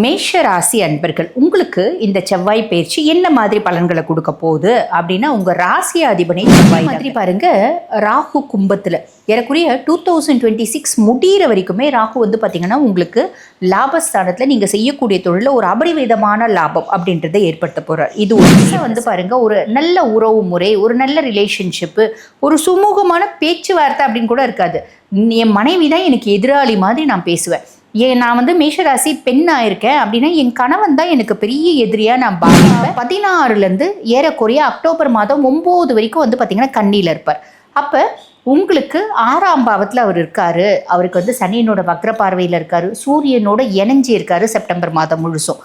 மேஷ ராசி அன்பர்கள் உங்களுக்கு இந்த செவ்வாய் பயிற்சி என்ன மாதிரி பலன்களை கொடுக்க போகுது? அப்படின்னா உங்க ராசி அதிபனை செவ்வாய் மாதிரி பாருங்க ராகு கும்பத்துல ஏறக்குறைய டூ தௌசண்ட் டுவெண்ட்டி சிக்ஸ் முடிகிற வரைக்குமே ராகு வந்து பார்த்தீங்கன்னா உங்களுக்கு லாபஸ்தானத்தில் நீங்கள் செய்யக்கூடிய தொழிலில் ஒரு அபரிவிதமான லாபம் அப்படின்றத ஏற்படுத்த போகிறார் இது ஒரு வந்து பாருங்க ஒரு நல்ல உறவு முறை ஒரு நல்ல ரிலேஷன்ஷிப்பு ஒரு சுமூகமான பேச்சுவார்த்தை அப்படின்னு கூட இருக்காது. என் மனைவி தான் எனக்கு எதிராளி மாதிரி நான் பேசுவேன். ஏன் நான் வந்து மேஷராசி பெண் ஆயிருக்கேன் அப்படின்னா என் கணவன் தான் எனக்கு பெரிய எதிரியாக நான் பாதிப்பேன். பதினாறுலேருந்து ஏறக்குறைய அக்டோபர் மாதம் ஒம்பது வரைக்கும் வந்து பார்த்தீங்கன்னா கண்ணியில் இருப்பார். அப்போ உங்களுக்கு ஆறாம் பாவத்தில் அவர் இருக்காரு. அவருக்கு வந்து சனியனோட வக்ர பார்வையில் இருக்காரு. சூரியனோட இணைஞ்சி இருக்காரு செப்டம்பர் மாதம் முழுசும்.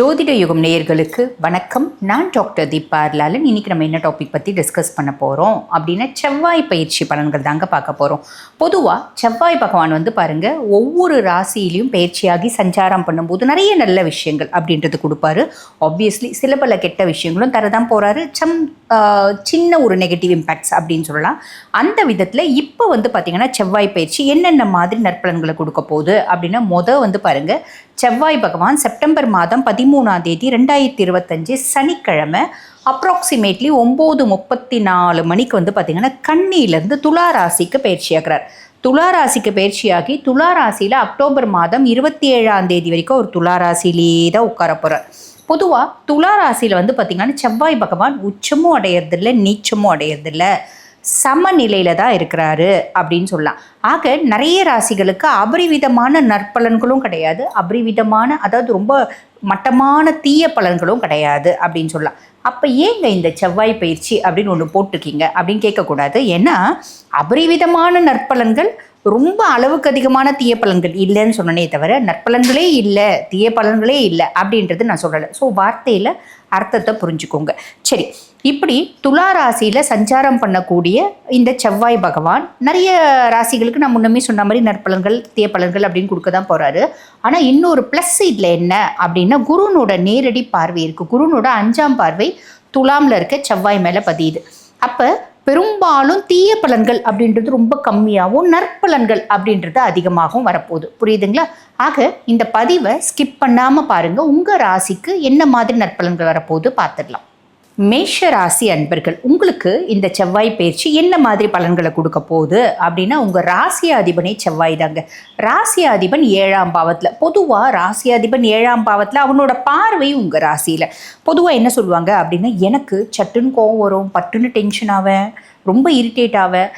ஜோதிட யுகம் நேயர்களுக்கு வணக்கம். நான் டாக்டர் தீபார்லாலன் இன்றைக்கி இன்னைக்கு நம்ம என்ன டாபிக் பற்றி டிஸ்கஸ் பண்ண போகிறோம் அப்படின்னா செவ்வாய் பயிற்சி பலன்கள் தாங்க பார்க்க போகிறோம் பொதுவாக செவ்வாய் பகவான் வந்து பாருங்கள் ஒவ்வொரு ராசியிலையும் பயிற்சியாகி சஞ்சாரம் பண்ணும்போது நிறைய நல்ல விஷயங்கள் அப்படின்றது கொடுப்பாரு. ஆப்வியஸ்லி சில பல கெட்ட விஷயங்களும் தரதான் போகிறாரு சம் சின்ன ஒரு நெகட்டிவ் இம்பேக்ட்ஸ் அப்படின்னு சொல்லலாம். அந்த விதத்தில் இப்போ வந்து பார்த்திங்கன்னா செவ்வாய் பயிற்சி என்னென்ன மாதிரி நற்பலன்களை கொடுக்க போகுது அப்படின்னா மொதல் வந்து பாருங்கள் செவ்வாய் பகவான் செப்டம்பர் மாதம் பதிமூணாம் தேதி ரெண்டாயிரத்தி இருபத்தஞ்சு சனிக்கிழமை அப்ராக்சிமேட்லி ஒம்பது முப்பத்தி நாலு மணிக்கு வந்து பார்த்திங்கன்னா கண்ணியிலேருந்து துலா ராசிக்கு பயிற்சியாகிறார் துலா ராசிக்கு பயிற்சியாகி துலா ராசியில் அக்டோபர் மாதம் இருபத்தி ஏழாம் தேதி வரைக்கும் ஒரு துலா தான் உட்கார போகிறார் பொதுவாக துலா ராசியில் வந்து பார்த்திங்கன்னா செவ்வாய் பகவான் உச்சமும் அடையறதில்ல நீச்சமும் அடையறதில்ல. சமநிலையில் தான் இருக்கிறாரு அப்படின்னு சொல்லலாம். ஆக நிறைய ராசிகளுக்கு அபரிவிதமான நற்பலன்களும் கிடையாது. அபரிவிதமான அதாவது ரொம்ப மட்டமான தீய பலன்களும் கிடையாது அப்படின்னு சொல்லலாம். அப்போ ஏங்க இந்த செவ்வாய் பயிற்சி அப்படின்னு ஒன்று போட்டிருக்கீங்க அப்படின்னு கேட்கக்கூடாது. ஏன்னா அபரிவிதமான நற்பலன்கள் ரொம்ப அளவுக்கு அதிகமான தீய பலன்கள் இல்லைன்னு சொன்னனே தவிர நற்பலன்களே இல்லை தீய பலன்களே இல்லை அப்படின்றது நான் சொல்லலை. ஸோ வார்த்தையில் அர்த்தத்தை புரிஞ்சுக்கோங்க. சரி இப்படி துலா ராசியில் சஞ்சாரம் பண்ணக்கூடிய இந்த செவ்வாய் பகவான் நிறைய ராசிகளுக்கு நான் முன்னமே சொன்ன மாதிரி நற்பலன்கள் தீய பலன்கள் அப்படின்னு கொடுக்க தான் போகிறாரு ஆனால் இன்னொரு ப்ளஸ் இதில் என்ன அப்படின்னா குருனோட நேரடி பார்வை இருக்குது குருனோட அஞ்சாம் பார்வை துலாமில் இருக்க செவ்வாய் மேலே பதியுது. அப்போ பெரும்பாலும் தீய பலன்கள் அப்படின்றது ரொம்ப கம்மியாகவும் நற்பலன்கள் அப்படின்றது அதிகமாகவும் வரப்போகுது. புரியுதுங்களா? ஆக இந்த பதிவை ஸ்கிப் பண்ணாமல் பாருங்கள் உங்கள் ராசிக்கு என்ன மாதிரி நற்பலன்கள் வரப்போகுது பார்த்துடலாம். மேஷ ராசி அன்பர்கள் உங்களுக்கு இந்த செவ்வாய் பயிற்சி என்ன மாதிரி பலன்களை கொடுக்க போகுது? அப்படின்னா உங்கள் ராசியாதிபனே செவ்வாய் தாங்க. ராசியாதிபன் ஏழாம் பாவத்தில். பொதுவாக ராசியாதிபன் ஏழாம் பாவத்தில் அவனோட பார்வை உங்கள் ராசியில். பொதுவாக என்ன சொல்லுவாங்க அப்படின்னா எனக்கு சட்டுன்னு கோவம் வரும் பட்டுன்னு டென்ஷன் ஆவேன் ரொம்ப இரிட்டேட் ஆவேன்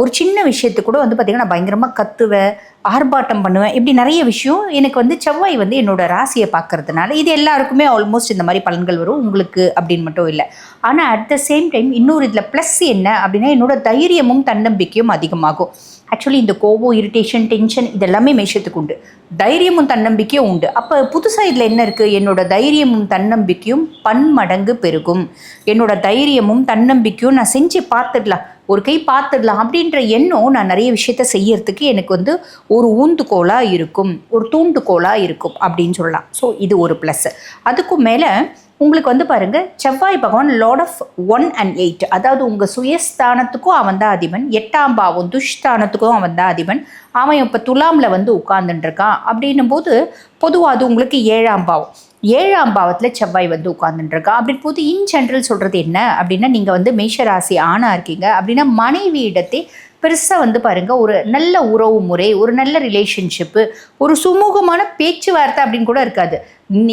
ஒரு சின்ன விஷயத்துக்கு கூட வந்து பார்த்திங்கன்னா நான் பயங்கரமாக கத்துவேன் ஆர்ப்பாட்டம் பண்ணுவேன் இப்படி நிறைய விஷயம் எனக்கு வந்து செவ்வாய் வந்து என்னோட ராசியை பார்க்கறதுனால இது எல்லாருக்குமே ஆல்மோஸ்ட் இந்த மாதிரி பலன்கள் வரும் உங்களுக்கு அப்படின்னு மட்டும் இல்லை. ஆனால் அட் த சேம் டைம் இன்னொரு இதில் ப்ளஸ் என்ன அப்படின்னா என்னோட தைரியமும் தன்னம்பிக்கையும் அதிகமாகும். ஆக்சுவலி இந்த கோபம் இரிட்டேஷன் டென்ஷன் இதெல்லாமே மேஷத்துக்கு உண்டு. தைரியமும் தன்னம்பிக்கையும் உண்டு. அப்போ புதுசாக இதில் என்ன இருக்குது என்னோட தைரியமும் தன்னம்பிக்கையும் பன்மடங்கு பெருகும். என்னோட தைரியமும் தன்னம்பிக்கையும் நான் செஞ்சு பார்த்துடலாம். ஒரு கை பார்த்துடலாம் அப்படின்ற எண்ணம் நான் நிறைய விஷயத்த செய்யறதுக்கு எனக்கு வந்து ஒரு ஊந்துகோலாக இருக்கும். ஒரு தூண்டுகோலாக இருக்கும் அப்படின்னு சொல்லலாம். ஸோ இது ஒரு ப்ளஸ்ஸு அதுக்கும் மேலே உங்களுக்கு வந்து பாருங்க செவ்வாய் பகவான் lord of one and eight அதாவது உங்கள் சுயஸ்தானத்துக்கும் அவன் தான் அதிபன். எட்டாம் பாவம் துஷ்தானத்துக்கும் அவன் தான் அதிபன். அவன் இப்போ துலாமில் வந்து உட்கார்ந்துட்டு இருக்கான். அப்படின்னும் போது பொதுவாக அது உங்களுக்கு ஏழாம் பாவம். ஏழாம் பாவத்தில் செவ்வாய் வந்து உட்கார்ந்துட்டு இருக்கான் அப்படின்னு போது இன் ஜென்ரல் சொல்கிறது என்ன? அப்படின்னா நீங்கள் வந்து மேஷராசி ஆணாக இருக்கீங்க. அப்படின்னா மனைவி இடத்தை பெருசாக வந்து பாருங்கள் ஒரு நல்ல உறவு முறை ஒரு நல்ல ரிலேஷன்ஷிப்பு ஒரு சுமூகமான பேச்சுவார்த்தை அப்படின்னு கூட இருக்காது.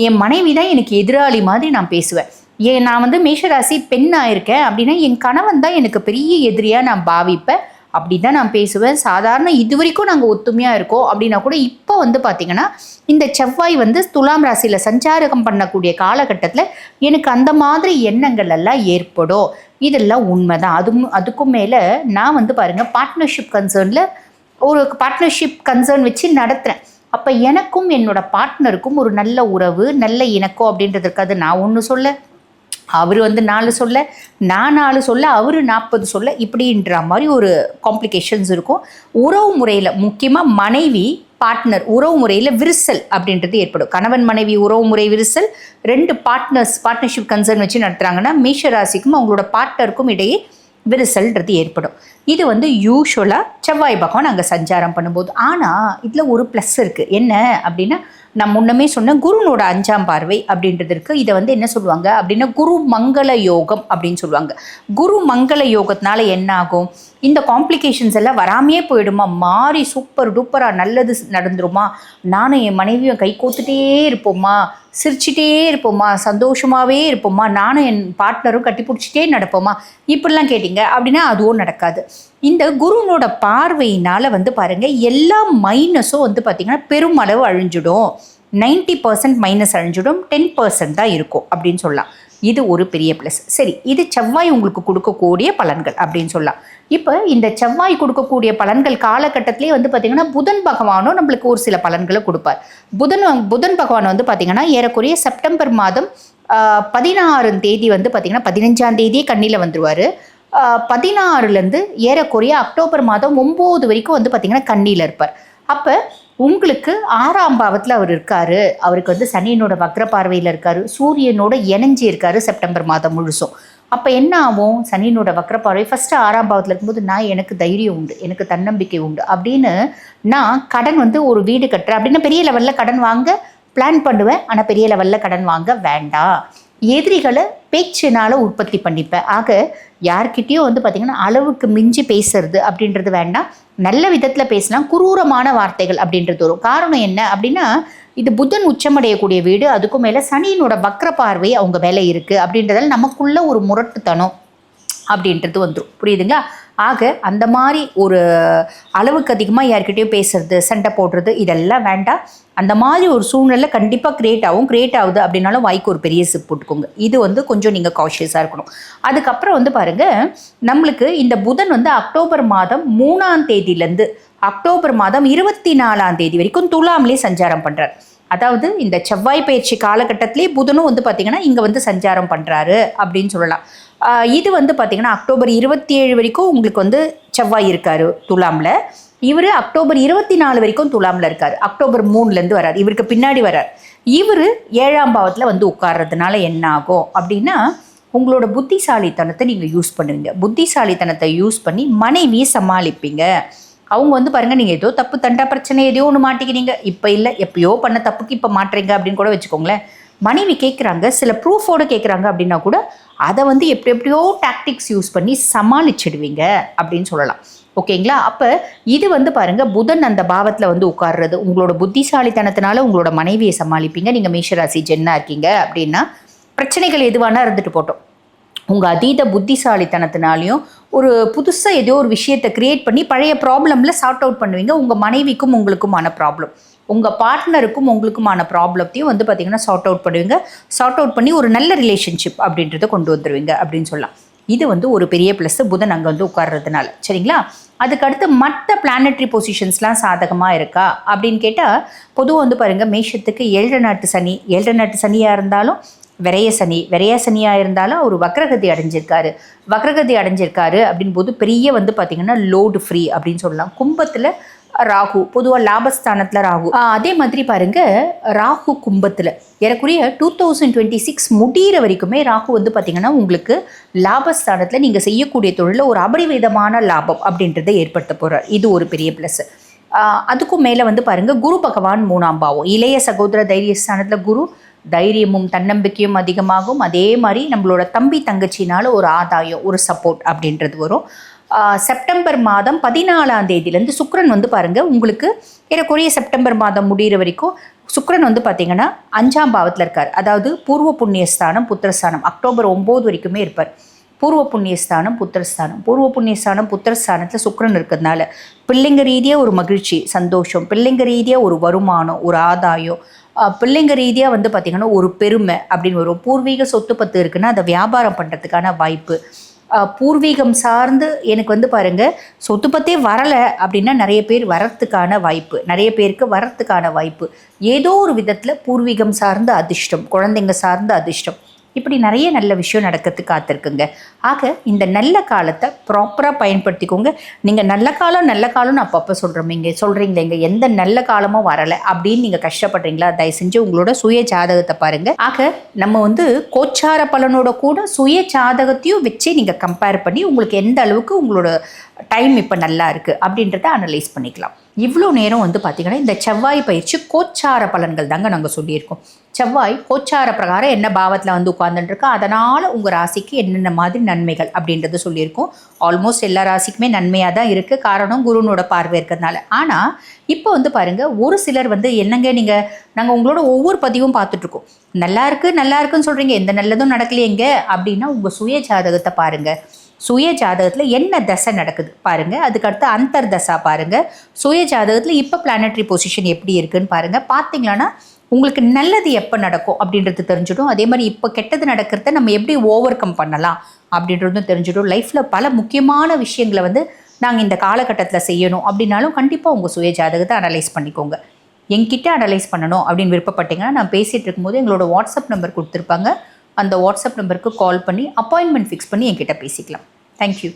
என் மனைவி தான் எனக்கு எதிராளி மாதிரி நான் பேசுவேன். ஏன் நான் வந்து மேஷராசி பெண் இருக்கேன். அப்படின்னா என் கணவன் தான் எனக்கு பெரிய எதிரியாக நான் பாவிப்பேன். அப்படி தான் நான் பேசுவேன். சாதாரண இது வரைக்கும் நாங்கள் ஒத்துமையாக இருக்கோம். அப்படின்னா கூட இப்போ வந்து பார்த்திங்கன்னா இந்த செவ்வாய் வந்து துலாம் ராசியில் சஞ்சாரகம் பண்ணக்கூடிய காலகட்டத்தில் எனக்கு அந்த மாதிரி எண்ணங்கள் எல்லாம் ஏற்படும். இதெல்லாம் உண்மை தான் அதுவும் அதுக்கும் மேலே நான் வந்து பாருங்கள் பார்ட்னர்ஷிப் கன்சர்னில் ஒரு பார்ட்னர்ஷிப் கன்சர்ன் வச்சு நடத்துகிறேன் அப்போ எனக்கும் என்னோட பார்ட்னருக்கும் ஒரு நல்ல உறவு நல்ல இணக்கம் அப்படின்றதுக்கு அது நான் ஒன்று சொல்ல அவர் வந்து நாலு சொல்ல நான் நாலு சொல்ல அவர் நாற்பது சொல்ல இப்படின்ற மாதிரி ஒரு காம்ப்ளிகேஷன்ஸ் இருக்கும். உறவு முறையில் முக்கியமாக மனைவி பார்ட்னர் உறவு முறையில் விரிசல் அப்படின்றது ஏற்படும். கணவன் மனைவி உறவு முறை விரிசல் ரெண்டு பார்ட்னர்ஸ் பார்ட்னர்ஷிப் கன்சர்ன் வச்சு நடத்துகிறாங்கன்னா மேஷ ராசிக்கும் அவங்களோட பார்ட்னருக்கும் இடையே விரிசல்ன்றது ஏற்படும். இது வந்து யூஸ்வலாக செவ்வாய் பகவான் அங்கே சஞ்சாரம் பண்ணும்போது. ஆனால் இதில் ஒரு ப்ளஸ் இருக்குது என்ன அப்படின்னா நான் முன்னமே சொன்ன குருனோட அஞ்சாம் பார்வை அப்படின்றதுக்கு இதை வந்து என்ன சொல்லுவாங்க அப்படின்னா குரு மங்கள யோகம் அப்படின்னு சொல்லுவாங்க. குரு மங்கள யோகத்தினால என்ன ஆகும்? இந்த காம்ப்ளிகேஷன்ஸ் எல்லாம் வராமையே போயிடுமா? மாறி சூப்பர் டூப்பராக நல்லது நடந்துருமா? நானும் என் மனைவியும் கை கோத்துட்டே இருப்போமா? சிரிச்சிட்டே இருப்போமா? சந்தோஷமாகவே இருப்போமா? நானும் என் பார்ட்னரும் கட்டி பிடிச்சிட்டே நடப்போமா? இப்படிலாம் கேட்டிங்க அப்படின்னா அதுவும் நடக்காது. இந்த குருனோட பார்வையினால் வந்து பாருங்கள் எல்லா மைனஸும் வந்து பார்த்திங்கன்னா பெருமளவு அழிஞ்சிடும். நைன்ட்டி பர்சன்ட் மைனஸ் அழிஞ்சிடும் டென் பர்சன்ட் தான் இருக்கும் அப்படின்னு சொல்லலாம். இது ஒரு பெரிய ப்ளஸ் சரி இது செவ்வாய் உங்களுக்கு கொடுக்கக்கூடிய பலன்கள் அப்படின்னு சொல்லலாம். இப்போ இந்த செவ்வாய் கொடுக்கக்கூடிய பலன்கள் காலகட்டத்திலே வந்து பார்த்திங்கன்னா புதன் பகவானும் நம்மளுக்கு ஒரு சில பலன்களை கொடுப்பார். புதன் புதன் பகவான் வந்து பார்த்திங்கன்னா ஏறக்குறைய செப்டம்பர் மாதம் பதினாறாம் தேதி வந்து பார்த்திங்கன்னா பதினஞ்சாம் தேதியே கண்ணியில் வந்துடுவார் பதினாறுலேருந்து ஏறக்குறைய அக்டோபர் மாதம் ஒம்பது வரைக்கும் வந்து பார்த்திங்கன்னா கண்ணியில் இருப்பார். அப்போ உங்களுக்கு ஆறாம் பாவத்தில் அவர் இருக்கார். அவருக்கு வந்து சனியனோட வக்ர பார்வையில் இருக்கார். சூரியனோட இணைஞ்சி இருக்கார் செப்டம்பர் மாதம் முழுசும். அப்போ என்ன ஆகும்? சனியனோட வக்ர பார்வை ஃபஸ்ட்டு ஆறாம் பாவத்தில் இருக்கும்போது நான் எனக்கு தைரியம் உண்டு. எனக்கு தன்னம்பிக்கை உண்டு. அப்படின்னு நான் கடன் வந்து ஒரு வீடு கட்டுறேன். அப்படின்னா பெரிய லெவலில் கடன் வாங்க பிளான் பண்ணுவேன். ஆனால் பெரிய லெவலில் கடன் வாங்க வேண்டாம். எதிரிகளை பேச்சினால் உற்பத்தி பண்ணிப்பேன். ஆக யார்கிட்டயும் வந்து பார்த்திங்கன்னா அளவுக்கு மிஞ்சி பேசுறது அப்படின்றது வேண்டாம். நல்ல விதத்தில் பேசலாம் குரூரமான வார்த்தைகள் அப்படின்றது வரும். காரணம் என்ன அப்படின்னா இது புதன் உச்சமடையக்கூடிய வீடு அதுக்கும் மேலே சனியினோட வக்ர பார்வை அவங்க மேலே இருக்குது அப்படின்றதால நமக்குள்ள ஒரு முரட்டுத்தனம் அப்படின்றது வந்துடும் புரியுதுங்களா? ஆக அந்த மாதிரி ஒரு அளவுக்கு அதிகமாக யார்கிட்டையும் பேசுறது சண்டை போடுறது இதெல்லாம் வேண்டாம். அந்த மாதிரி ஒரு சூழ்நிலை கண்டிப்பாக க்ரியேட் ஆகும். க்ரியேட் ஆகுது அப்படின்னாலும் வாய்க்கு ஒரு பெரிய சிப் போட்டுக்கோங்க. இது வந்து கொஞ்சம் நீங்கள் காஷியஸாக இருக்கணும். அதுக்கப்புறம் வந்து பாருங்கள் நம்மளுக்கு இந்த புதன் வந்து அக்டோபர் மாதம் மூணாம் தேதியிலேருந்து அக்டோபர் மாதம் இருபத்தி நாலாம் தேதி வரைக்கும் துலாம்லேயே சஞ்சாரம் பண்ணுறார் அதாவது இந்த செவ்வாய் பயிற்சி காலகட்டத்திலே புதனும் வந்து பார்த்திங்கன்னா இங்கே வந்து சஞ்சாரம் பண்ணுறாரு அப்படின்னு சொல்லலாம். இது வந்து பார்த்திங்கன்னா அக்டோபர் இருபத்தி ஏழு வரைக்கும் உங்களுக்கு வந்து செவ்வாய் இருக்கார் துலாமில். இவர் அக்டோபர் இருபத்தி நாலு வரைக்கும் துலாமில் இருக்கார். அக்டோபர் மூணுலேருந்து வரார். இவருக்கு பின்னாடி வரார். இவர் ஏழாம் பாவத்தில் வந்து உட்கார்றதுனால என்ன ஆகும் அப்படின்னா உங்களோட புத்திசாலித்தனத்தை நீங்கள் யூஸ் பண்ணுவீங்க. புத்திசாலித்தனத்தை யூஸ் பண்ணி மனைவியை சமாளிப்பீங்க. அவங்க வந்து பாருங்கள் நீங்கள் ஏதோ தப்பு தண்டா பிரச்சனை எதையோ ஒன்று மாட்டிக்கிறீங்க. இப்போ இல்லை எப்பயோ பண்ண தப்புக்கு இப்போ மாட்டுறீங்க அப்படின்னு கூட வச்சுக்கோங்களேன். மனைவி கேட்குறாங்க சில ப்ரூஃபோடு கேட்குறாங்க அப்படின்னா கூட அதை வந்து எப்படி எப்படியோ டாக்டிக்ஸ் யூஸ் பண்ணி சமாளிச்சிடுவீங்க அப்படின்னு சொல்லலாம். ஓகேங்களா அப்போ இது வந்து பாருங்கள் புதன் அந்த பாவத்தில் வந்து உட்கார்றது உங்களோட புத்திசாலித்தனத்தினால உங்களோட மனைவியை சமாளிப்பீங்க. நீங்கள் மேஷராசி ஜென்னாக இருக்கீங்க அப்படின்னா பிரச்சனைகள் எதுவானா இருந்துட்டு போட்டோம். உங்கள் அதீத புத்திசாலித்தனத்தினாலையும் ஒரு புதுசாக ஏதோ ஒரு விஷயத்தை க்ரியேட் பண்ணி பழைய ப்ராப்ளமில் சார்ட் அவுட் பண்ணுவீங்க. உங்கள் மனைவிக்கும் உங்களுக்குமான ப்ராப்ளம் உங்கள் பார்ட்னருக்கும் உங்களுக்குமான ப்ராப்ளத்தையும் வந்து பார்த்திங்கன்னா சார்ட் அவுட் பண்ணுவீங்க. சார்ட் அவுட் பண்ணி ஒரு நல்ல ரிலேஷன்ஷிப் அப்படின்றத கொண்டு வந்துடுவீங்க அப்படின்னு சொல்லலாம். இது வந்து ஒரு பெரிய ப்ளஸ் புதன் அங்கே வந்து உட்கார்றதுனால. சரிங்களா? அதுக்கடுத்து மற்ற பிளானட்ரி பொசிஷன்ஸ்லாம் சாதகமாக இருக்கா? அப்படின்னு கேட்டால் பொதுவாக வந்து பாருங்கள் மேஷத்துக்கு ஏழரை நாட்டு சனி. ஏழரை நாட்டு சனியாக இருந்தாலும் விரைய சனி. விரைய சனியாக இருந்தாலும் அவர் வக்ரகதி அடைஞ்சிருக்காரு. வக்ரகதி அடைஞ்சிருக்காரு அப்படின் போது பெரிய வந்து பார்த்திங்கன்னா லோடு ஃப்ரீ அப்படின்னு சொல்லலாம். கும்பத்தில் ராகு பொதுவாக லாபஸ்தானத்தில் ராகு. அதே மாதிரி பாருங்க ராகு கும்பத்தில் ஏறக்குறைய டூ தௌசண்ட் டுவெண்ட்டி சிக்ஸ் முடிகிற வரைக்குமே ராகு வந்து பார்த்திங்கன்னா உங்களுக்கு லாபஸ்தானத்தில் நீங்கள் செய்யக்கூடிய தொழிலில் ஒரு அபரிவிதமான லாபம் அப்படின்றத ஏற்படுத்த போகிறார் இது ஒரு பெரிய ப்ளஸ் அதுக்கும் மேலே வந்து பாருங்கள் குரு பகவான் மூணாம் பாவம். இளைய சகோதர தைரியஸ்தானத்தில் குரு தைரியமும் தன்னம்பிக்கையும் அதிகமாகும். அதே மாதிரி நம்மளோட தம்பி தங்கச்சினால ஒரு ஆதாயம் ஒரு சப்போர்ட் அப்படின்றது வரும். செப்டம்பர் மாதம் பதினாலாம் தேதியிலேருந்து சுக்ரன் வந்து பாருங்கள் உங்களுக்கு ஏறக்குறைய செப்டம்பர் மாதம் முடிகிற வரைக்கும் சுக்ரன் வந்து பார்த்தீங்கன்னா அஞ்சாம் பாவத்தில் இருக்கார். அதாவது பூர்வ புண்ணியஸ்தானம் புத்திரஸ்தானம். அக்டோபர் ஒம்பது வரைக்குமே இருப்பார். பூர்வ புண்ணியஸ்தானம் புத்திரஸ்தானம். பூர்வ புண்ணியஸ்தானம் புத்திரஸ்தானத்தில் சுக்கரன் இருக்கிறதுனால பிள்ளைங்க ரீதியாக ஒரு மகிழ்ச்சி சந்தோஷம் பிள்ளைங்க ரீதியாக ஒரு வருமானம் ஒரு ஆதாயம் பிள்ளைங்க ரீதியாக வந்து பார்த்திங்கன்னா ஒரு பெருமை அப்படின்னு வரும். பூர்வீக சொத்து பத்து இருக்குன்னா அதை வியாபாரம் பண்ணுறதுக்கான வாய்ப்பு பூர்வீகம் சார்ந்து எனக்கு வந்து பாருங்கள் சொத்து பற்றே வரலை அப்படின்னா நிறைய பேர் வரத்துக்கான வாய்ப்பு நிறைய பேருக்கு வரத்துக்கான வாய்ப்பு. ஏதோ ஒரு விதத்தில் பூர்வீகம் சார்ந்த அதிர்ஷ்டம் குழந்தைங்க சார்ந்த அதிர்ஷ்டம். இப்படி நிறைய நல்ல விஷயம் நடக்கிறதுக்கு காத்திருக்குங்க. ஆக இந்த நல்ல காலத்தை ப்ராப்பராக பயன்படுத்திக்கோங்க. நீங்கள் நல்ல காலம் நல்ல காலம்னு அப்பப்போ சொல்கிறோம் இங்கே சொல்கிறீங்களேங்க எந்த நல்ல காலமும் வரலை அப்படின்னு நீங்கள் கஷ்டப்படுறீங்களா? தயவு செஞ்சு உங்களோட சுய ஜாதகத்தை பாருங்கள் ஆக நம்ம வந்து கோச்சார பலனோட கூட சுய ஜாதகத்தையும் வச்சு நீங்கள் கம்பேர் பண்ணி உங்களுக்கு எந்த அளவுக்கு உங்களோட டைம் இப்போ நல்லா இருக்குது அப்படின்றத அனலைஸ் பண்ணிக்கலாம். இவ்வளோ நேரம் வந்து பார்த்திங்கன்னா இந்த செவ்வாய் பயிற்சி கோச்சார பலன்கள் தாங்க நாங்கள் சொல்லியிருக்கோம். செவ்வாய் கோச்சார பிரகாரம் என்ன பாவத்தில் வந்து உட்கார்ந்துட்டுருக்கா அதனால் உங்கள் ராசிக்கு என்னென்ன மாதிரி நன்மைகள் அப்படின்றது சொல்லியிருக்கோம். ஆல்மோஸ்ட் எல்லா ராசிக்குமே நன்மையாக தான் இருக்குது காரணம் குருனோட பார்வை இருக்கிறதுனால. ஆனால் இப்போ வந்து பாருங்கள் ஒரு சிலர் வந்து என்னங்க நீங்கள் நாங்கள் உங்களோட ஒவ்வொரு பதிவும் பார்த்துட்ருக்கோம். நல்லா இருக்குது நல்லா இருக்குன்னு சொல்கிறீங்க எந்த நல்லதும் நடக்கலையேங்க அப்படின்னா உங்கள் சுய ஜாதகத்தை பாருங்கள் சுய ஜாதகத்தில் என்ன தசை நடக்குது பாருங்கள் அதுக்கடுத்து அந்தர் தசா பாருங்கள் சுய ஜாதகத்தில் இப்போ பிளானட்ரி பொசிஷன் எப்படி இருக்குன்னு பாருங்கள் பார்த்தீங்களான்னா உங்களுக்கு நல்லது எப்போ நடக்கும் அப்படின்றது தெரிஞ்சிடும். அதே மாதிரி இப்போ கெட்டது நடக்கிறத நம்ம எப்படி ஓவர் கம் பண்ணலாம் அப்படின்றதும் தெரிஞ்சிடும். லைஃப்பில் பல முக்கியமான விஷயங்களை வந்து நாங்கள் இந்த காலகட்டத்தில் செய்யணும் அப்படின்னாலும் கண்டிப்பாக உங்கள் சுய ஜாதகத்தை அனலைஸ் பண்ணிக்கோங்க. என்கிட்ட அனலைஸ் பண்ணணும் அப்படின்னு விருப்பப்பட்டீங்கன்னா நான் பேசிகிட்டு இருக்கும்போது எங்களோட வாட்ஸ்அப் நம்பர் கொடுத்துருப்பாங்க. அந்த வாட்ஸ்அப் நம்பருக்கு கால் பண்ணி அப்பாயின்மெண்ட் ஃபிக்ஸ் பண்ணி என்கிட்ட பேசிக்கலாம். தேங்க்யூ